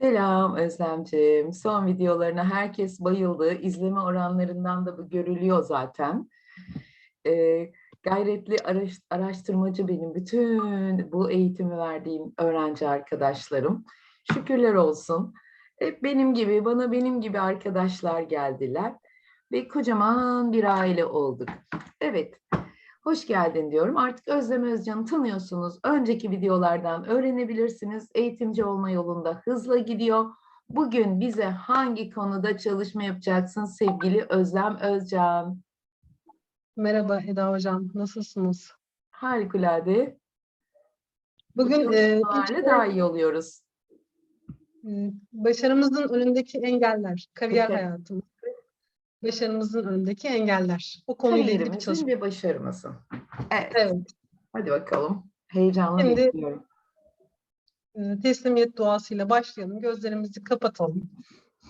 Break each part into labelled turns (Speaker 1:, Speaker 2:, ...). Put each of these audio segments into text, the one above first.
Speaker 1: Selam Özlemciğim. Son videolarına herkes bayıldı. İzleme oranlarından da bu görülüyor zaten. Ee, gayretli araş- araştırmacı benim bütün bu eğitimi verdiğim öğrenci arkadaşlarım. Şükürler olsun. Hep benim gibi, bana benim gibi arkadaşlar geldiler. Ve kocaman bir aile olduk. Evet, Hoş geldin diyorum. Artık Özlem Özcan'ı tanıyorsunuz. Önceki videolardan öğrenebilirsiniz. Eğitimci olma yolunda hızla gidiyor. Bugün bize hangi konuda çalışma yapacaksın sevgili Özlem Özcan?
Speaker 2: Merhaba Eda Hocam, nasılsınız?
Speaker 1: Harikulade. Bu
Speaker 2: Bugün e, ilk
Speaker 1: çalışmalarla daha iyi oluyoruz.
Speaker 2: e, başarımızın önündeki engeller, kariyer
Speaker 1: Peki.
Speaker 2: hayatımız, başarımızın önündeki engeller. O konuyla ilgili bir çalışma.
Speaker 1: ve başarımızın. Evet.
Speaker 2: Evet,
Speaker 1: Hadi bakalım. Heyecanla
Speaker 2: Şimdi-
Speaker 1: bekliyorum.
Speaker 2: e, teslimiyet duasıyla başlayalım. Gözlerimizi kapatalım.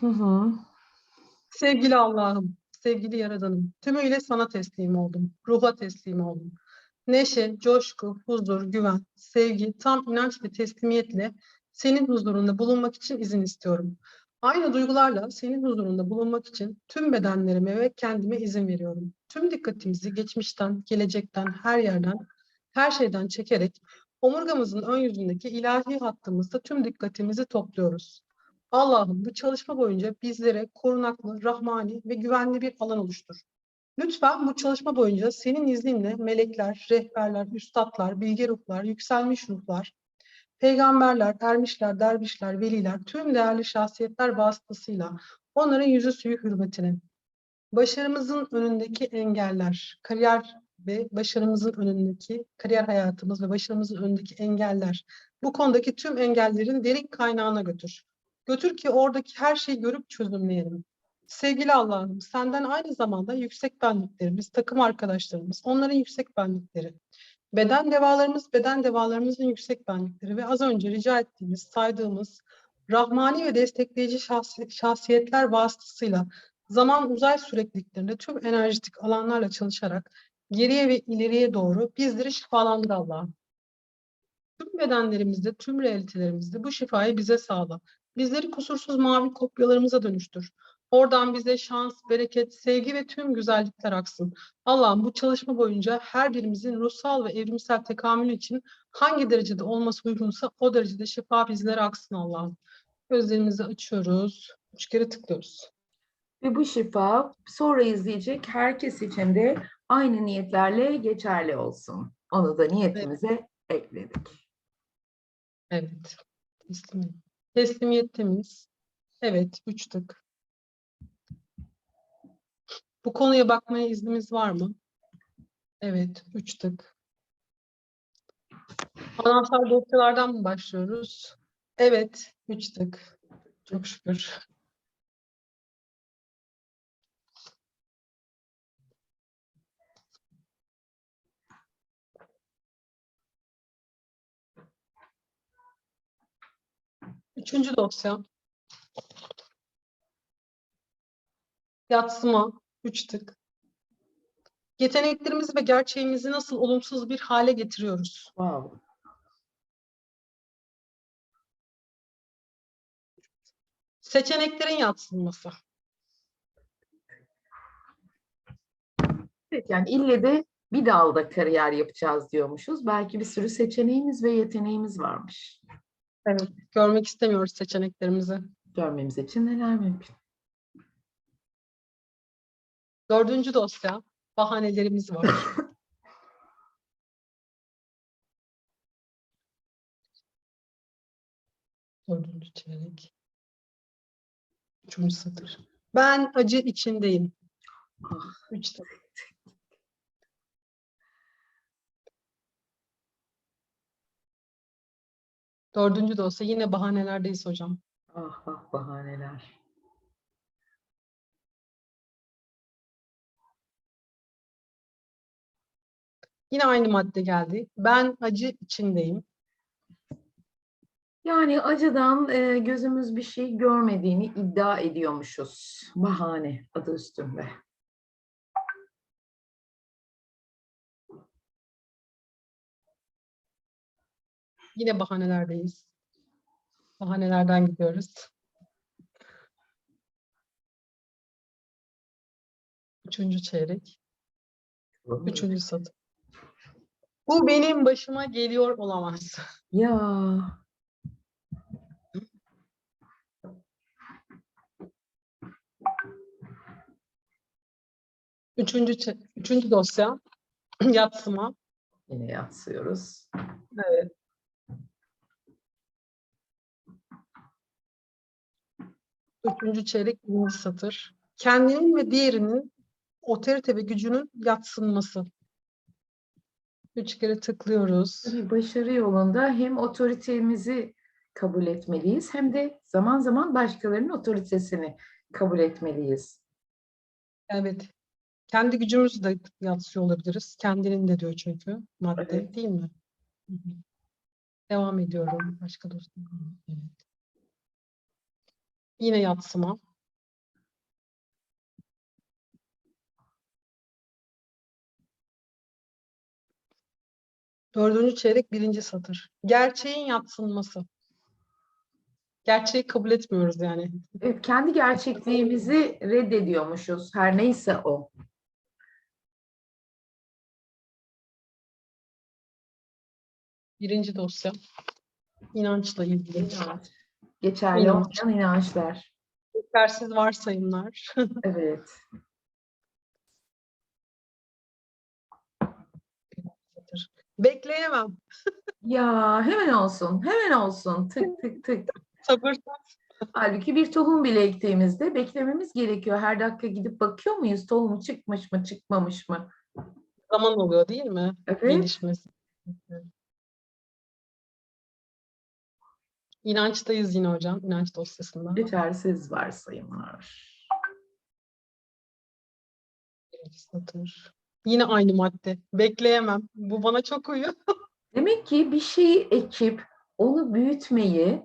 Speaker 1: Hı hı.
Speaker 2: Sevgili Allah'ım, sevgili Yaradanım, tümüyle sana teslim oldum, ruha teslim oldum. Neşe, coşku, huzur, güven, sevgi, tam inanç ve teslimiyetle senin huzurunda bulunmak için izin istiyorum. Aynı duygularla senin huzurunda bulunmak için tüm bedenlerime ve kendime izin veriyorum. Tüm dikkatimizi geçmişten, gelecekten, her yerden, her şeyden çekerek omurgamızın ön yüzündeki ilahi hattımızda tüm dikkatimizi topluyoruz. Allah'ım bu çalışma boyunca bizlere korunaklı, rahmani ve güvenli bir alan oluştur. Lütfen bu çalışma boyunca senin izninle melekler, rehberler, üstadlar, bilge ruhlar, yükselmiş ruhlar, peygamberler, ermişler, dervişler, veliler, tüm değerli şahsiyetler vasıtasıyla onların yüzü suyu hürmetine, başarımızın önündeki engeller, kariyer ve başarımızın önündeki, kariyer hayatımız ve başarımızın önündeki engeller, bu konudaki tüm engellerin derin kaynağına götür. Götür ki oradaki her şeyi görüp çözümleyelim. Sevgili Allah'ım, senden aynı zamanda yüksek benliklerimiz, takım arkadaşlarımız, onların yüksek benlikleri, beden devalarımız, beden devalarımızın yüksek benlikleri ve az önce rica ettiğimiz, saydığımız rahmani ve destekleyici şahsi- şahsiyetler vasıtasıyla zaman uzay sürekliliklerinde tüm enerjitik alanlarla çalışarak geriye ve ileriye doğru bizleri şifalandır Allah'ım. Tüm bedenlerimizde, tüm realitelerimizde bu şifayı bize sağla. Bizleri kusursuz mavi kopyalarımıza dönüştür. Oradan bize şans, bereket, sevgi ve tüm güzellikler aksın. Allah'ım bu çalışma boyunca her birimizin ruhsal ve evrimsel tekamülü için hangi derecede olması uygunsa o derecede şifa bizlere aksın Allah'ım. Gözlerimizi açıyoruz. Üç kere tıklıyoruz.
Speaker 1: Ve bu şifa sonra izleyecek herkes için de aynı niyetlerle geçerli olsun. Onu da niyetimize ekledik.
Speaker 2: Evet. Teslimiyet. Teslimiyet temiz. Evet. Üç tık. Bu konuya bakmaya iznimiz var mı? Evet. Üç tık. Anahtar dosyalardan mı başlıyoruz? Evet. Üç tık. Çok şükür. Üçüncü dosya. Yatsıma. Üç tık. Yeteneklerimizi ve gerçeğimizi nasıl olumsuz bir hale getiriyoruz?
Speaker 1: Wow.
Speaker 2: Seçeneklerin yatsınması.
Speaker 1: Evet, yani ille de bir dalda kariyer yapacağız diyormuşuz. Belki bir sürü seçeneğimiz ve yeteneğimiz varmış.
Speaker 2: Evet. Görmek istemiyoruz seçeneklerimizi.
Speaker 1: Görmemiz için neler mümkün?
Speaker 2: Dördüncü dosya. Bahanelerimiz var. Dördüncü çeyrek. Üçüncü satır. Ben acı içindeyim.
Speaker 1: Ah.
Speaker 2: Üç tık. Dördüncü dosya. Yine bahanelerdeyiz hocam.
Speaker 1: Ah ah bahaneler.
Speaker 2: Yine aynı madde geldi. Ben acı içindeyim.
Speaker 1: Yani acıdan e, gözümüz bir şey görmediğini iddia ediyormuşuz. Bahane adı üstünde.
Speaker 2: Yine bahanelerdeyiz. Bahanelerden gidiyoruz. Üçüncü çeyrek. Üçüncü satır. Bu benim başıma geliyor olamaz.
Speaker 1: Ya
Speaker 2: Üçüncü, üçüncü dosya. Yatsıma.
Speaker 1: yine yatsıyoruz.
Speaker 2: Evet. Üçüncü çeyrek birinci satır. Kendinin ve diğerinin otorite ve gücünün yatsınması. Üç kere tıklıyoruz.
Speaker 1: Tabii başarı yolunda hem otoritemizi kabul etmeliyiz hem de zaman zaman başkalarının otoritesini kabul etmeliyiz.
Speaker 2: Evet. Kendi gücümüzü de yatsıyor olabiliriz. Kendinin de diyor çünkü madde
Speaker 1: Evet.
Speaker 2: değil mi? Hı hı. Devam ediyorum. Başka dostum. Evet. Yine yatsıma. Dördüncü çeyrek birinci satır. Gerçeğin yatsınması. Gerçeği kabul etmiyoruz yani.
Speaker 1: Evet, kendi gerçekliğimizi reddediyormuşuz. Her neyse o.
Speaker 2: Birinci dosya. İnançla ilgili.
Speaker 1: İnanç. Geçerli
Speaker 2: İnanç.
Speaker 1: olmayan inançlar.
Speaker 2: Yetersiz varsayımlar.
Speaker 1: Evet.
Speaker 2: Bekleyemem.
Speaker 1: Ya hemen olsun, hemen olsun. Tık tık tık.
Speaker 2: Sabır.
Speaker 1: Halbuki bir tohum bile ektiğimizde beklememiz gerekiyor. Her dakika gidip bakıyor muyuz? Tohumu çıkmış mı, çıkmamış mı?
Speaker 2: Zaman oluyor değil mi?
Speaker 1: Evet.
Speaker 2: Gelişmesi. İnançtayız yine hocam. İnanç dosyasında.
Speaker 1: Yetersiz varsayımlar.
Speaker 2: Satır. Yine aynı madde. Bekleyemem. Bu bana çok uyuyor.
Speaker 1: Demek ki bir şeyi ekip onu büyütmeyi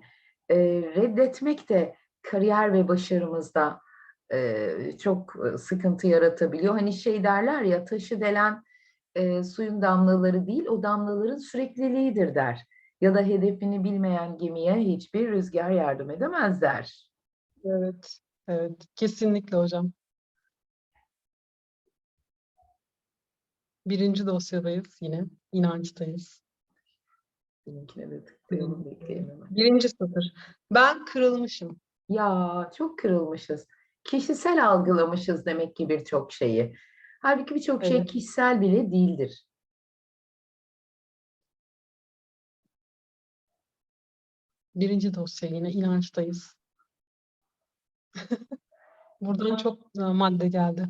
Speaker 1: e, reddetmek de kariyer ve başarımızda e, çok e, sıkıntı yaratabiliyor. Hani şey derler ya taşı delen e, suyun damlaları değil o damlaların sürekliliğidir der. Ya da hedefini bilmeyen gemiye hiçbir rüzgar yardım edemez der.
Speaker 2: Evet. Evet. Kesinlikle hocam. Birinci dosyadayız yine. İnançtayız.
Speaker 1: Benimkine de tıklayalım bekleyelim hemen.
Speaker 2: Birinci satır. Ben kırılmışım.
Speaker 1: Ya çok kırılmışız. Kişisel algılamışız demek ki birçok şeyi. Halbuki birçok şey
Speaker 2: Evet.
Speaker 1: kişisel bile değildir.
Speaker 2: Birinci dosya yine inançtayız. Buradan çok e, madde geldi.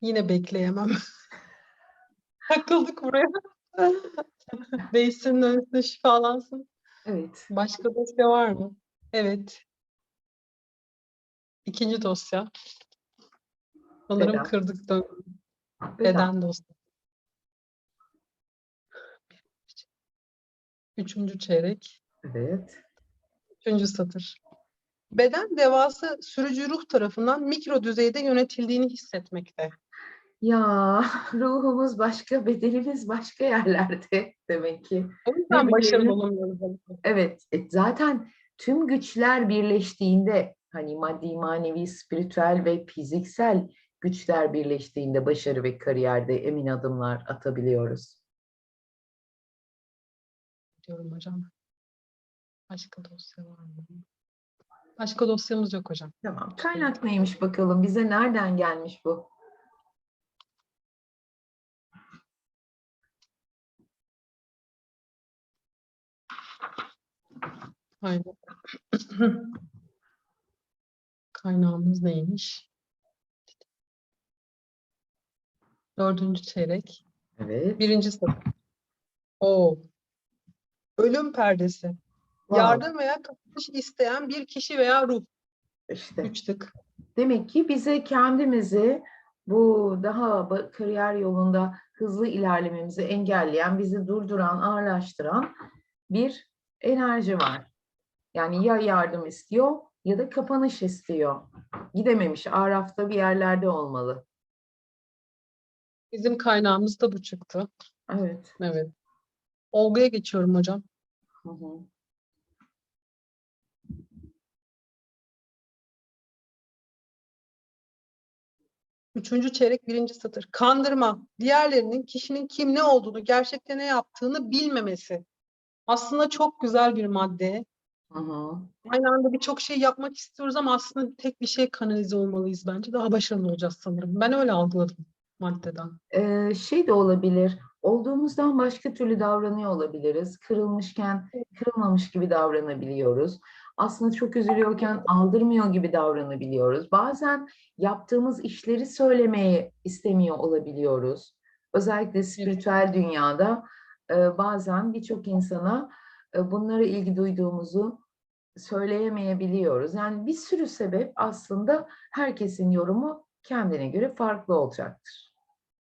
Speaker 2: Yine bekleyemem. Takıldık buraya. Değişsin dönsün şifalansın.
Speaker 1: Evet.
Speaker 2: Başka dosya var mı? Evet. İkinci dosya. Sanırım
Speaker 1: Beden.
Speaker 2: kırdık dön
Speaker 1: Beden.
Speaker 2: beden dosya. Üçüncü çeyrek.
Speaker 1: Evet.
Speaker 2: Üçüncü satır. Beden devası sürücü ruh tarafından mikro düzeyde yönetildiğini hissetmekte.
Speaker 1: Ya ruhumuz başka, bedenimiz başka yerlerde demek ki.
Speaker 2: O yüzden başarılı olamıyoruz.
Speaker 1: Evet, e, zaten tüm güçler birleştiğinde hani maddi, manevi, spiritüel ve fiziksel güçler birleştiğinde başarı ve kariyerde emin adımlar atabiliyoruz.
Speaker 2: Diyorum hocam. Başka dosya var mı? Başka dosyamız yok hocam.
Speaker 1: Tamam. Kaynak neymiş bakalım? Bize nereden gelmiş bu?
Speaker 2: Aynen. Kaynağımız neymiş? Dördüncü çeyrek.
Speaker 1: Evet.
Speaker 2: Birinci satır. O. Ölüm perdesi.
Speaker 1: Wow,
Speaker 2: Yardım veya kapanış isteyen bir kişi veya ruh.
Speaker 1: işte.
Speaker 2: Üç tık.
Speaker 1: Demek ki bize kendimizi bu daha kariyer yolunda hızlı ilerlememizi engelleyen, bizi durduran, ağırlaştıran bir enerji var. Yani ya yardım istiyor ya da kapanış istiyor. Gidememiş, Araf'ta bir yerlerde olmalı.
Speaker 2: Bizim kaynağımız da bu çıktı.
Speaker 1: Evet.
Speaker 2: Evet. Olguya geçiyorum hocam.
Speaker 1: Hı hı.
Speaker 2: Üçüncü çeyrek birinci satır. Kandırma. Diğerlerinin kişinin kim ne olduğunu, gerçekte ne yaptığını bilmemesi. Aslında çok güzel bir madde.
Speaker 1: Hı.
Speaker 2: Aynı anda birçok şey yapmak istiyoruz ama aslında tek bir şey kanalize olmalıyız bence. Daha başarılı olacağız sanırım. Ben öyle algıladım maddeden.
Speaker 1: Ee, şey de olabilir. Olduğumuzdan başka türlü davranıyor olabiliriz. Kırılmışken kırılmamış gibi davranabiliyoruz. Aslında çok üzülüyorken aldırmıyor gibi davranabiliyoruz. Bazen yaptığımız işleri söylemeyi istemiyor olabiliyoruz. Özellikle spiritüel dünyada bazen birçok insana bunlara ilgi duyduğumuzu söyleyemeyebiliyoruz. Yani bir sürü sebep aslında herkesin yorumu kendine göre farklı olacaktır.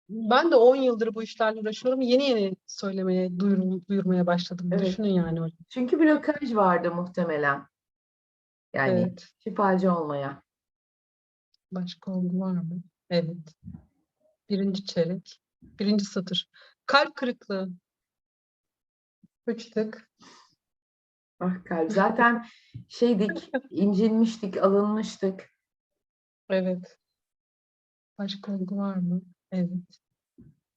Speaker 2: Ben de 10 yıldır bu işlerle uğraşıyorum. Yeni yeni söylemeye, duyur- duyurmaya başladım.
Speaker 1: Evet.
Speaker 2: Düşünün yani.
Speaker 1: Çünkü blokaj vardı muhtemelen. Yani
Speaker 2: Evet.
Speaker 1: şifacı olmaya.
Speaker 2: Başka olgu var mı? Evet. Birinci çeyrek. Birinci satır. Kalp kırıklığı. Üç tık.
Speaker 1: Ah kalp. Zaten şeydik, incinmiştik, alınmıştık.
Speaker 2: Evet. Başka olgu var mı? Evet.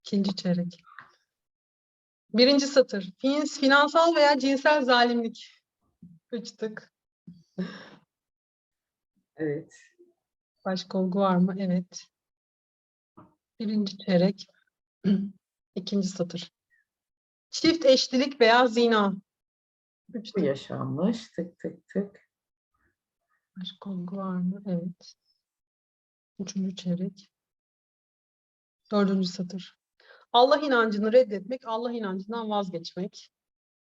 Speaker 2: İkinci çeyrek. Birinci satır. Fin- Finansal veya cinsel zalimlik. Üç tık.
Speaker 1: Evet.
Speaker 2: Başka olgu var mı? Evet. Birinci çeyrek. İkinci satır. Çift eşlilik veya zina. Üç
Speaker 1: Bu yaşanmış. Tık tık tık.
Speaker 2: Başka olgu var mı? Evet. Üçüncü çeyrek. Dördüncü satır. Allah inancını reddetmek, Allah inancından vazgeçmek.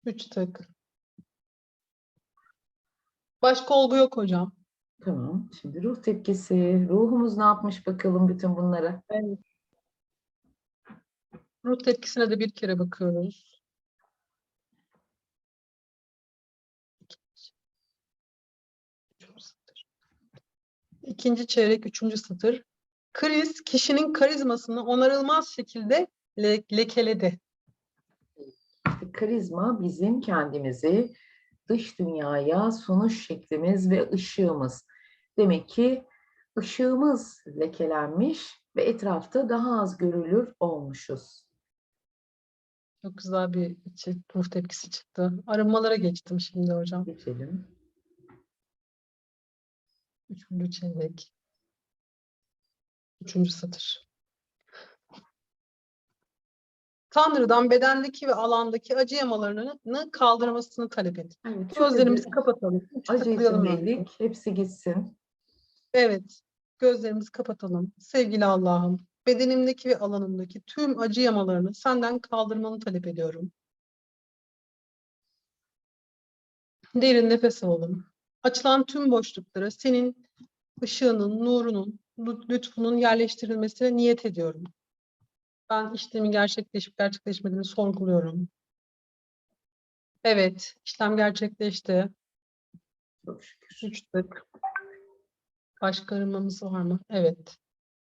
Speaker 2: Üç tık. Başka olgu yok hocam.
Speaker 1: Tamam. Şimdi ruh tepkisi. Ruhumuz ne yapmış bakalım bütün bunlara.
Speaker 2: Ruh tepkisine de bir kere bakıyoruz. İkinci çeyrek, üçüncü satır. Kriz, kişinin karizmasını onarılmaz şekilde le- lekeledi.
Speaker 1: Karizma bizim kendimizi dış dünyaya sunuş şeklimiz ve ışığımız. Demek ki ışığımız lekelenmiş ve etrafta daha az görülür olmuşuz.
Speaker 2: Çok güzel bir ruh tepkisi çıktı. Arınmalara geçtim şimdi hocam.
Speaker 1: Geçelim.
Speaker 2: Üçüncü çeyrek. Üçüncü satır. Tanrı'dan bedendeki ve alandaki acı yamalarını kaldırmasını talep et.
Speaker 1: Evet,
Speaker 2: Gözlerimizi
Speaker 1: acı-
Speaker 2: kapatalım.
Speaker 1: Acı içindeydik. Hepsi gitsin.
Speaker 2: Evet. Gözlerimizi kapatalım. Sevgili Allah'ım, bedenimdeki ve alanımdaki tüm acı yamalarını senden kaldırmanı talep ediyorum. Derin nefes alalım. Açılan tüm boşluklara senin ışığının, nurunun, lü- lütfunun yerleştirilmesine niyet ediyorum. Ben işlemin gerçekleşip gerçekleşmediğini sorguluyorum. Evet, işlem gerçekleşti.
Speaker 1: Çok şükür.
Speaker 2: Üç tık. Başka arınmamız var mı? Evet.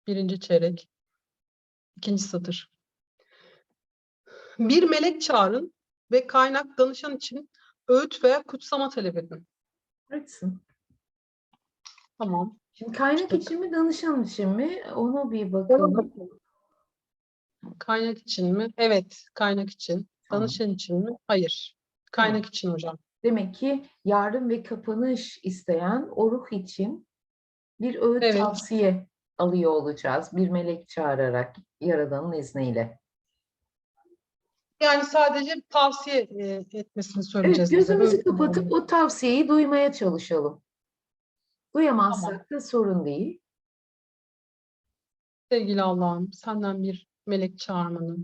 Speaker 2: Birinci çeyrek. İkinci satır. Bir melek çağırın ve kaynak danışan için öğüt veya kutsama talep edin.
Speaker 1: Açsın.
Speaker 2: Tamam.
Speaker 1: Şimdi kaynak için mi danışan için mi? Onu bir bakalım.
Speaker 2: Kaynak için mi? Evet, kaynak için.
Speaker 1: Tamam.
Speaker 2: Danışan için mi? Hayır. Kaynak için hocam.
Speaker 1: Demek ki yardım ve kapanış isteyen o ruh için bir öğüt
Speaker 2: Evet.
Speaker 1: tavsiye alıyor olacağız. Bir melek çağırarak Yaradan'ın izniyle.
Speaker 2: Yani sadece tavsiye e, etmesini
Speaker 1: Evet,
Speaker 2: söyleyeceğiz. bize.
Speaker 1: gözümüzü
Speaker 2: Öğüt
Speaker 1: kapatıp o tavsiyeyi duymaya çalışalım. Duyamazsak da sorun değil.
Speaker 2: Sevgili Allah'ım, senden bir melek çağırmanı,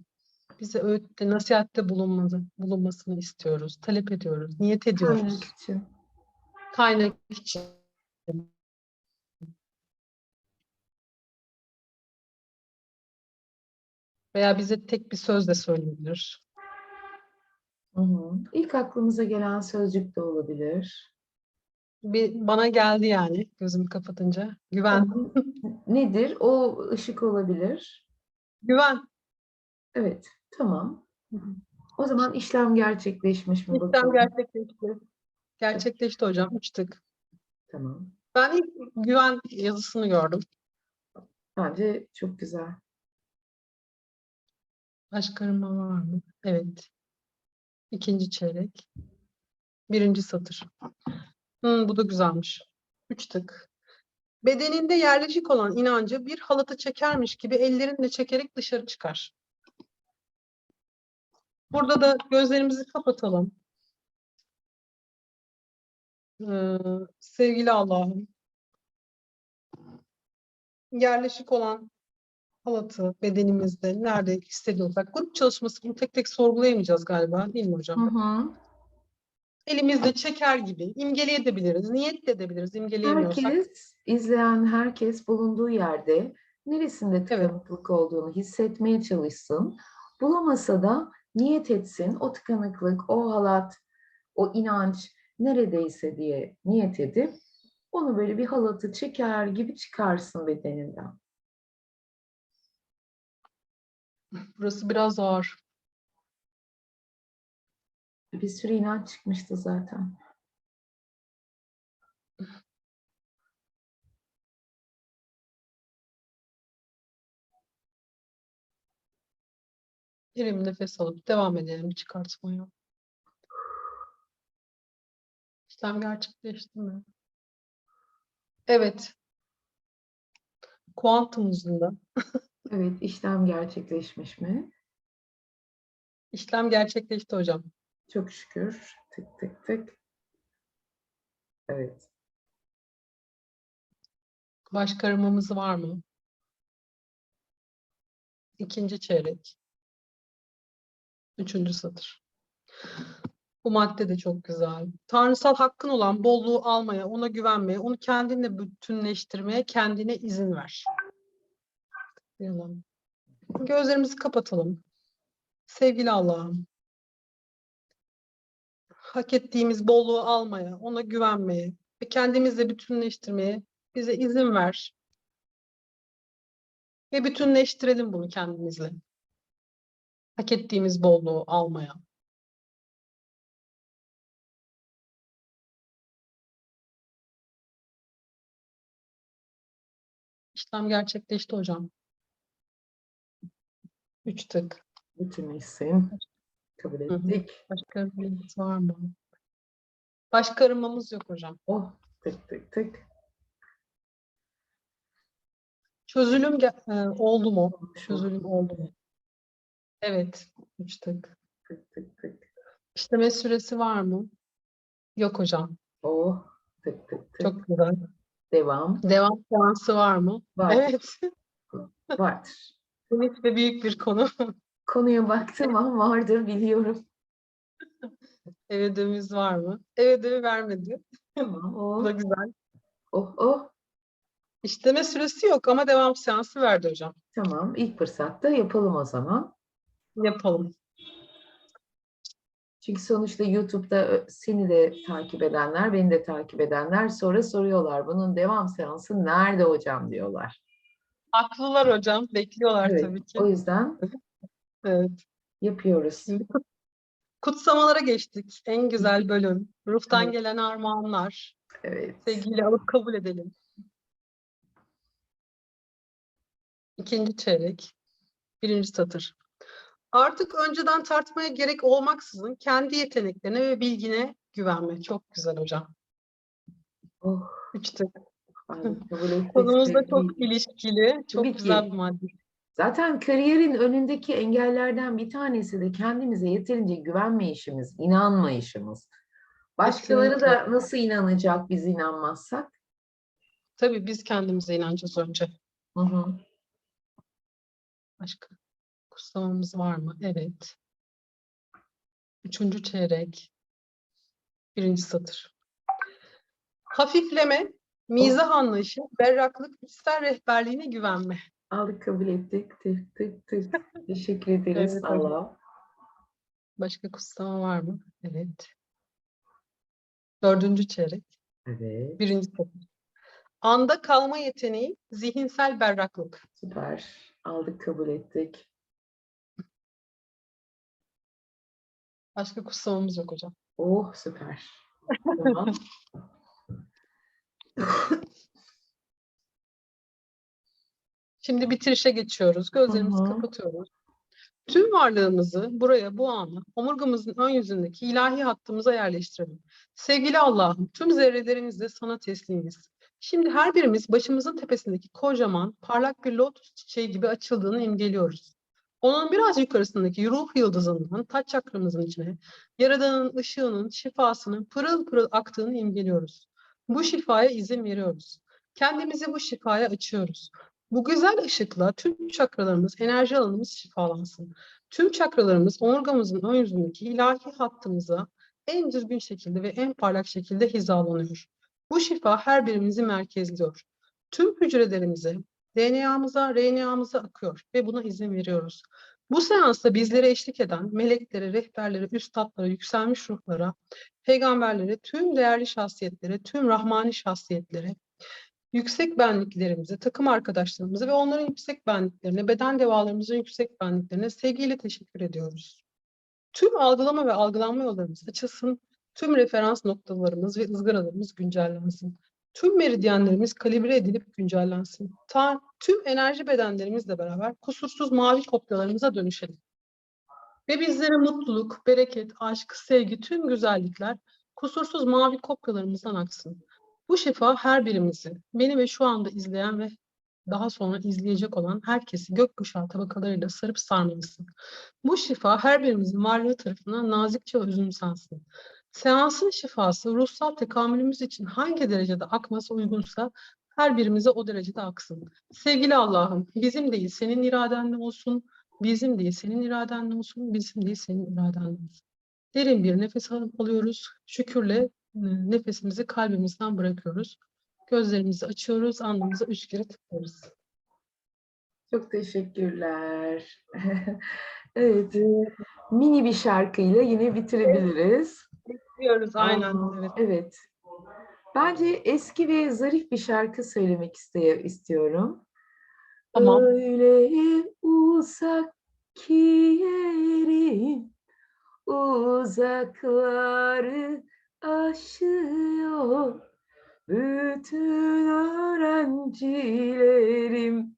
Speaker 2: bize öğütte, nasihatte bulunmadı, bulunmasını istiyoruz, talep ediyoruz, niyet ediyoruz.
Speaker 1: Kaynak için.
Speaker 2: Kaynak için. Veya bize tek bir sözle söyleyebilir.
Speaker 1: Hı hı. İlk aklımıza gelen sözcük de olabilir.
Speaker 2: Bir, bana geldi yani gözümü kapatınca. Güven.
Speaker 1: Nedir? O ışık olabilir.
Speaker 2: Güven.
Speaker 1: Evet, tamam.
Speaker 2: Hı hı.
Speaker 1: O zaman işlem gerçekleşmiş mi
Speaker 2: İşlem
Speaker 1: bakalım?
Speaker 2: gerçekleşti. Gerçekleşti hocam. Üç tık.
Speaker 1: Tamam.
Speaker 2: Ben ilk güven yazısını gördüm.
Speaker 1: Bence çok güzel.
Speaker 2: Başka arama var mı? Evet. İkinci çeyrek. Birinci satır. Hmm, bu da güzelmiş. Üç tık. Bedeninde yerleşik olan inancı bir halatı çekermiş gibi ellerinle çekerek dışarı çıkar. Burada da gözlerimizi kapatalım. Ee, sevgili Allah'ım, yerleşik olan halatı bedenimizde nerede hissediyorsak grup çalışması bunu tek tek sorgulayamayacağız galiba değil mi hocam?
Speaker 1: Hı hı.
Speaker 2: Elimizde çeker gibi imgeleyebiliriz, niyet de edebiliriz imgeleyemiyorsak.
Speaker 1: Herkes, izleyen herkes bulunduğu yerde neresinde tıkanıklık olduğunu hissetmeye çalışsın. Bulamasa da niyet etsin. O tıkanıklık, o halat, o inanç neredeyse diye niyet edip onu böyle bir halatı çeker gibi çıkarsın bedeninden.
Speaker 2: Burası biraz ağır.
Speaker 1: Bir sürü inanç çıkmıştı zaten.
Speaker 2: Derin nefes alıp devam edelim çıkartmaya. İşlem gerçekleşti mi? Evet. Kuantum hızında
Speaker 1: Evet, işlem gerçekleşmiş mi?
Speaker 2: işlem gerçekleşti hocam.
Speaker 1: Çok şükür. Tık tık tık. Evet.
Speaker 2: Başka aramamız var mı? İkinci çeyrek. Üçüncü satır. Bu madde de çok güzel. Tanrısal hakkın olan bolluğu almaya, ona güvenmeye, onu kendinle bütünleştirmeye kendine izin ver. Gözlerimizi kapatalım. Sevgili Allah'ım, hak ettiğimiz bolluğu almaya, ona güvenmeye ve kendimizle bütünleştirmeye bize izin ver. Ve bütünleştirelim bunu kendimizle. Hak ettiğimiz bolluğu almaya. İşlem gerçekleşti hocam. Üç tık.
Speaker 1: Bütün isim. Kabul
Speaker 2: Hı hı.
Speaker 1: ettik.
Speaker 2: Başka bir var mı? Başka aramamız yok hocam.
Speaker 1: Oh, tık tık tık.
Speaker 2: Çözülüm e, oldu mu? Çözülüm oldu mu? Evet. Üç tık.
Speaker 1: Tık tık tık.
Speaker 2: İşleme süresi var mı? Yok hocam.
Speaker 1: Oh, tık tık tık.
Speaker 2: Çok güzel.
Speaker 1: Devam.
Speaker 2: Devam seansı var mı?
Speaker 1: Var.
Speaker 2: Evet.
Speaker 1: Vardır.
Speaker 2: Geniş ve büyük bir konu.
Speaker 1: Konuya baktım ama vardır biliyorum.
Speaker 2: Ev ödevimiz var mı? Ev ödevi vermedi.
Speaker 1: Tamam.
Speaker 2: Bu da
Speaker 1: Oh,
Speaker 2: güzel.
Speaker 1: oh, oh.
Speaker 2: İşleme süresi yok ama devam seansı verdi hocam.
Speaker 1: Tamam. İlk fırsatta yapalım o zaman.
Speaker 2: Yapalım.
Speaker 1: Çünkü sonuçta YouTube'da seni de takip edenler, beni de takip edenler sonra soruyorlar. Bunun devam seansı nerede hocam diyorlar.
Speaker 2: Haklılar hocam. Bekliyorlar
Speaker 1: Evet,
Speaker 2: tabii ki.
Speaker 1: O yüzden
Speaker 2: Evet.
Speaker 1: yapıyoruz.
Speaker 2: Kutsamalara geçtik. En güzel bölüm. Ruhtan
Speaker 1: Evet.
Speaker 2: gelen armağanlar.
Speaker 1: Evet.
Speaker 2: Sevgiyle alıp kabul edelim. İkinci çeyrek. Birinci satır. Artık önceden tartmaya gerek olmaksızın kendi yeteneklerine ve bilgine güvenme. Çok güzel hocam.
Speaker 1: Oh,
Speaker 2: Üç tık.
Speaker 1: ay, kabul ettik
Speaker 2: Konumuzda çok ilişkili, çok
Speaker 1: Tabii ki.
Speaker 2: güzel bir madde.
Speaker 1: Zaten kariyerin önündeki engellerden bir tanesi de kendimize yeterince güvenmeyişimiz, inanmayışımız. Başkaları da nasıl inanacak biz inanmazsak?
Speaker 2: Tabii biz kendimize inanacağız önce.
Speaker 1: Hı hı.
Speaker 2: Başka kutsamamız var mı? Evet. Üçüncü çeyrek. Birinci satır. Hafifleme, mizah anlayışı, berraklık, içsel rehberliğine güvenme.
Speaker 1: Aldık kabul ettik. Tık tık tık. Teşekkür ederiz
Speaker 2: Evet.
Speaker 1: Allah.
Speaker 2: Başka kutsama var mı? Evet. Dördüncü çeyrek.
Speaker 1: Evet.
Speaker 2: Birinci satır. Anda kalma yeteneği, zihinsel berraklık.
Speaker 1: Süper. Aldık kabul ettik.
Speaker 2: Başka kutsamamız yok hocam.
Speaker 1: Oh süper. Tamam.
Speaker 2: Şimdi bitirişe geçiyoruz. Gözlerimizi
Speaker 1: Hı hı.
Speaker 2: kapatıyoruz. Tüm varlığımızı buraya, bu anı, omurgamızın ön yüzündeki ilahi hattımıza yerleştirelim. Sevgili Allah'ım, tüm zerrelerimizle sana teslimiz. Şimdi her birimiz başımızın tepesindeki kocaman, parlak bir lotus çiçeği gibi açıldığını imgeliyoruz. Onun biraz yukarısındaki ruh yıldızından taç çakramızın içine, Yaradan'ın ışığının, şifasının pırıl pırıl aktığını imgeliyoruz. Bu şifaya izin veriyoruz. Kendimizi bu şifaya açıyoruz. Bu güzel ışıkla tüm çakralarımız, enerji alanımız şifalansın. Tüm çakralarımız omurgamızın ön yüzündeki ilahi hattımıza en düzgün şekilde ve en parlak şekilde hizalanıyor. Bu şifa her birimizi merkezliyor. Tüm hücrelerimize, DNA'mıza, RNA'mıza akıyor ve buna izin veriyoruz. Bu seansta bizlere eşlik eden meleklere, rehberlere, üstadlara, yükselmiş ruhlara, peygamberlere, tüm değerli şahsiyetlere, tüm rahmani şahsiyetlere, yüksek benliklerimize, takım arkadaşlarımıza ve onların yüksek benliklerine, beden devalarımızın yüksek benliklerine sevgiyle teşekkür ediyoruz. Tüm algılama ve algılanma yollarımız açılsın, tüm referans noktalarımız ve ızgaralarımız güncellensin. Tüm meridyenlerimiz kalibre edilip güncellensin. Ta, tüm enerji bedenlerimizle beraber kusursuz mavi kopyalarımıza dönüşelim. Ve bizlere mutluluk, bereket, aşk, sevgi, tüm güzellikler kusursuz mavi kopyalarımızdan aksın. Bu şifa her birimizi, beni ve şu anda izleyen ve daha sonra izleyecek olan herkesi gökkuşağı tabakalarıyla sarıp sarmalısın. Bu şifa her birimizin varlığı tarafından nazikçe özümsensin. Seansın şifası ruhsal tekamülümüz için hangi derecede akması uygunsa her birimize o derecede aksın. Sevgili Allah'ım bizim değil senin iradenle olsun, bizim değil senin iradenle olsun, bizim değil senin iradenle olsun. Derin bir nefes alıyoruz. Şükürle nefesimizi kalbimizden bırakıyoruz. Gözlerimizi açıyoruz, alnımıza üç kere tıklıyoruz.
Speaker 1: Çok teşekkürler. evet. Mini bir şarkıyla yine bitirebiliriz.
Speaker 2: Diyoruz aynen. Evet.
Speaker 1: Evet. Bence eski ve zarif bir şarkı söylemek iste- istiyorum.
Speaker 2: Tamam.
Speaker 1: Öyle uzak ki yerin uzakları aşıyor. Bütün öğrencilerim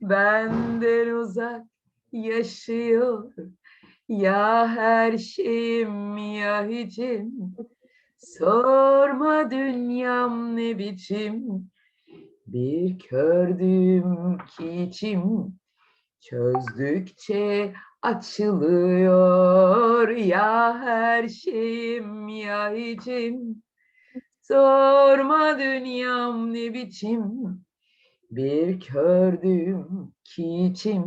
Speaker 1: benden uzak yaşıyor. Ya her şeyim ya hiçim. Sorma dünyam ne biçim. Bir kördüm ki içim çözdükçe açılıyor ya her şeyim ya içim. Sorma dünyam ne biçim. Bir kördüm ki içim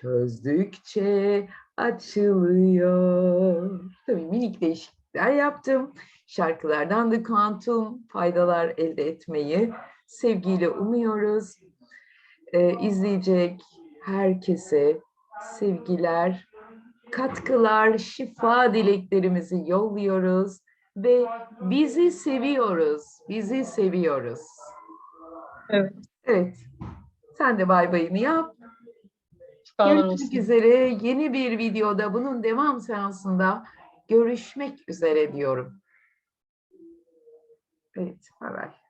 Speaker 1: çözdükçe açılıyor. Tabii minik değişiklikler yaptım. Şarkılardan da kuantum faydalar elde etmeyi sevgiyle umuyoruz. Ee, izleyecek herkese sevgiler, katkılar, şifa dileklerimizi yolluyoruz ve bizi seviyoruz, bizi seviyoruz.
Speaker 2: Evet.
Speaker 1: Evet. Sen de bay bayını yap. Görüşmek üzere. Yeni bir videoda bunun devam seansında görüşmek üzere diyorum. Evet, bay bay.